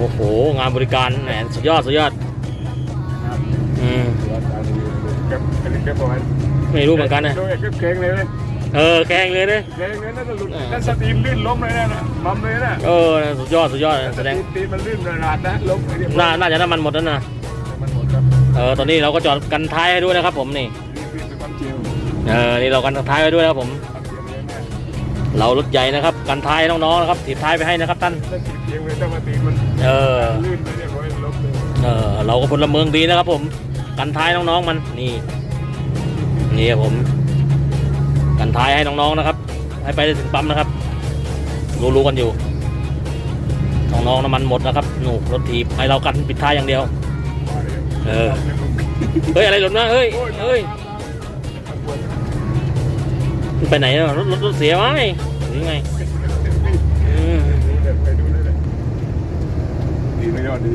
โอ้โห งานบริการแหมสุดยอด สุดยอดอืมเก็บเก็บเก็บไว้ไม่รู้เหมือนกันนะโดยเก็งเลยเออแข่งเลยเลยเค้งเลยนั่นน่ะหลุดนั่นสตีมลื่นล้มเลยนะนะบัมเลยนะเออสุดยอดสุดยอดแสดงสตีมมันลื่นระนาดนะล้มเรียบร้น่าน่าจะน้ำมันหมดแล้วนะมันหมดครับเออตอนนี้เราก็จอดกันท้ายให้ด้วยนะครับผมนี่เป็นความจริงเออนี่เรากันท้ายไว้ด้วยนะครับผม เรารถใหญ่นะครับ กันท้ายน้องๆนะครับถีบท้ายไปให้นะครับท่านถ้าติดเพียงเลยถ้ามาตีมันเออลื่นไปเรียบร้อยล้มเลยเออเราก็พลเมืองดีนะครับ ผม กันท้ายน้องๆมันนี่นี่ครับผม กันท้ายให้น้องๆนะครับ ให้ไปได้ถึงปั๊มนะครับ รู้ๆกันอยู่น้องๆน้ำมันหมดนะครับหนูรถถีบให้เรากันปิดท้ายอย่างเดียว เออเฮ้ยอะไรหล่นมาเฮ้ยเฮ้ยมัน ไปไหนอะรถรถรถเสียมั้งหรือไงอืมไปดูเลยนะดีไม่ยอดดี